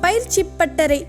பயிற்சி பட்டறை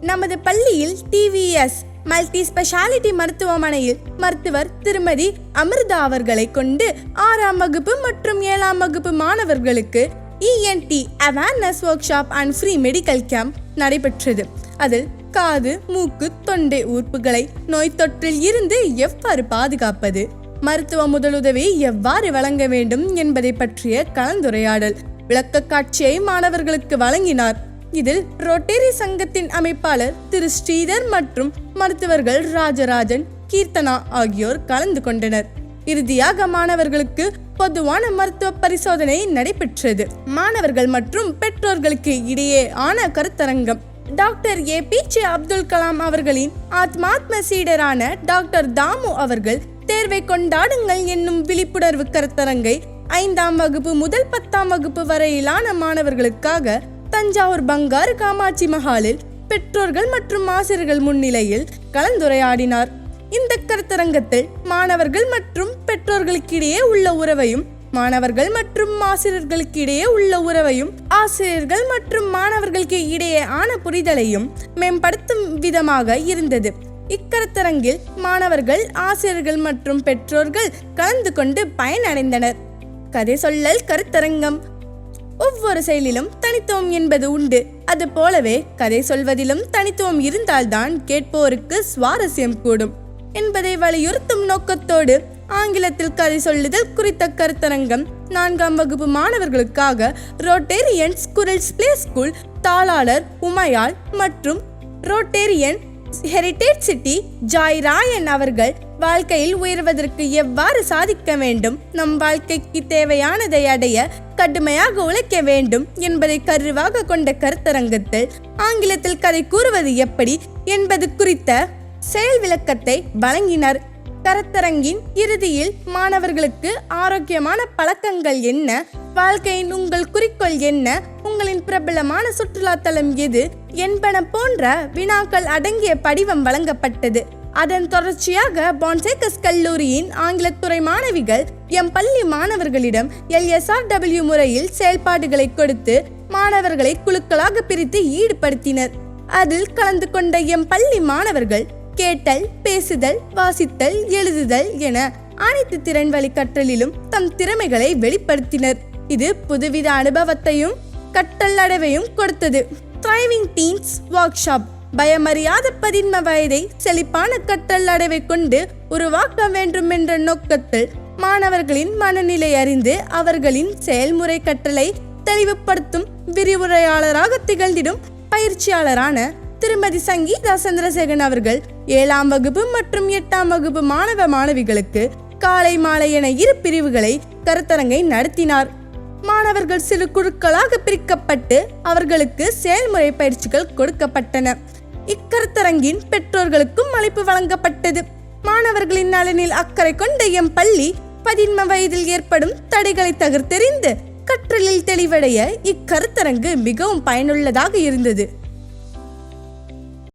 நமது பள்ளியில் டிவிஎஸ் மல்டி ஸ்பெஷாலிட்டி மருத்துவமனையில் மருத்துவர் திருமதி அமிர்தா அவர்களை கொண்டு ஆறாம் வகுப்பு மற்றும் ஏழாம் வகுப்பு மாணவர்களுக்கு ENT awareness workshop and free medical camp நடைபெற்றது. அதில் காது மூக்கு தொண்டை உறுப்புகளை நோய் தொற்றில் இருந்து எவ்வாறு பாதுகாப்பது மருத்துவ முதலுதவி எவ்வாறு வழங்க வேண்டும் என்பதை பற்றிய கலந்துரையாடல் விளக்கக்காட்சியை மாணவர்களுக்கு வழங்கினார் இதில் ரொட்டேரி சங்கத்தின் அமைப்பாளர் திரு ஸ்ரீதர் மற்றும் மருத்துவர்கள் ராஜராஜன் கீர்த்தனா ஆகியோர் கலந்து கொண்டனர். இறுதியாக மாணவர்களுக்கு பொதுவான மருத்துவ பரிசோதனை நடைபெற்றது. மாணவர்கள் மற்றும் பெற்றோர்களுக்கு இடையே ஆன கருத்தரங்கம். Doctor A. P. J. Abdul Kalam அவர்களின் ஆத்மாத்ம சீடரான டாக்டர் தாமு அவர்கள் தேர்வை கொண்டாடுங்கள் என்னும் விழிப்புணர்வு கருத்தரங்கை ஐந்தாம் வகுப்பு முதல் பத்தாம் வகுப்பு வரையிலான மாணவர்களுக்காக தஞ்சாவூர் பங்காரு காமாட்சி மஹாலில் பெற்றோர்கள் மற்றும் ஆசிரியர்கள் முன்னிலையில் கலந்துரையாடினார். இந்த கருத்தரங்கத்தில் மாணவர்கள் மற்றும் பெற்றோர்களுக்கிடையே உள்ள உறவையும் மாணவர்கள் மற்றும் ஆசிரியர்களுக்கு இடையே உள்ள உறவையும் ஆசிரியர்கள் மற்றும் மாணவர்களுக்கு இடையே ஆன புரிதலையும் மேம்படுத்தும் விதமாக இருந்தது. இக்கருத்தரங்கில் மாணவர்கள் ஆசிரியர்கள் மற்றும் பெற்றோர்கள் கலந்து கொண்டு பயனடைந்தனர். கதை சொல்லல் கருத்தரங்கம் ஒவ்வொரு செயலிலும் தனித்துவம் என்பது உண்டு. அது போலவே கதை சொல்வதிலும் தனித்துவம் இருந்தால்தான் கேட்போருக்கு சுவாரஸ்யம் கூடும். என்பதை வலியுறுத்தும் நோக்கத்தோடு ஆங்கிலத்தில் கதை சொல்லுதல் குறித்த கருத்தரங்கம் நான்காம் வகுப்பு மாணவர்களுக்காக ரோட்டேரியன் ஸ்குரல்ஸ் பிளே ஸ்கூல் தாளாளர் உமையாள் மற்றும் Rotarian heritage city Joy Rayan அவர்கள் வாழ்க்கையில் உயர்வதற்கு எவ்வாறு சாதிக்க வேண்டும்? நம் வாழ்க்கைக்கு தேவையானதை அடைய கடுமையாக உழைக்க வேண்டும் என்பதை கருவாக கொண்ட கருத்தரங்கத்தில் ஆங்கிலத்தில் கதை கூறுவது எப்படி என்பது குறித்த செயல் விளக்கத்தை வழங்கினர். கருத்தரங்கின் இறுதியில் மாணவர்களுக்கு ஆரோக்கியமான பழக்கங்கள் என்ன? வாழ்க்கையின் உங்கள் குறிக்கோள் என்ன? உங்களின் பிரபலமான சுற்றுலா தலம் எது? என்பன போன்ற வினாக்கள் அடங்கிய படிவம் வழங்கப்பட்டது. அதன் தொடர்ச்சியாக பான்சேகஸ் கல்லூரியின் ஆங்கிலத்துறை மாணவிகள் எம் பள்ளி மாணவர்களிடம் எல்எஸ்ஆர்டபிள்யூ முறையில் செயல்பாடுகளை கொடுத்து மாணவர்களை குழுக்களாக பிரித்து ஈடுபடுத்தினர். அதில் கலந்து கொண்ட எம் பள்ளி மாணவர்கள் கேட்டல் பேசுதல் வாசித்தல் எழுதுதல் என அனைத்து திறன் வழி கற்றலிலும் தம் திறமைகளை வெளிப்படுத்தினர். இது புதுவித அனுபவத்தையும் கற்றல் அடைவையும் கொடுத்தது. த்ரைவிங் டீன்ஸ் ஒர்க் ஷாப் பயமறியாத பதின்ம வயதை செழிப்பான கற்றல் அடைவை கொண்டு உருவாக்க வேண்டும் என்ற நோக்கத்தில் மாணவர்களின் மனநிலை அறிந்து அவர்களின் செயல்முறை கற்றலை தெளிவுபடுத்தும் விரிவுரையாளராக திகழ்ந்திடும் பயிற்சியாளரான திருமதி சங்கீதா சந்திரசேகன் அவர்கள் ஏழாம் வகுப்பு மற்றும் எட்டாம் வகுப்பு மாணவ மாணவிகளுக்கு காலை மாலை என இரு பிரிவுகளை கருத்தரங்கை நடத்தினார். மாணவர்கள் சிறு குழுக்களாக பிரிக்கப்பட்டு அவர்களுக்கு செயல்முறை பயிற்சிகள் கொடுக்கப்பட்டன. இக்கருத்தரங்கின் பெற்றோர்களுக்கும் அழைப்பு வழங்கப்பட்டது. மாணவர்களின் நலனில் அக்கறை கொண்ட எம் பள்ளி பதின்ம வயதில் ஏற்படும் தடைகளை தகர்த்தெறிந்து கற்றலில் தெளிவடைய இக்கருத்தரங்கு மிகவும் பயனுள்ளதாக இருந்தது.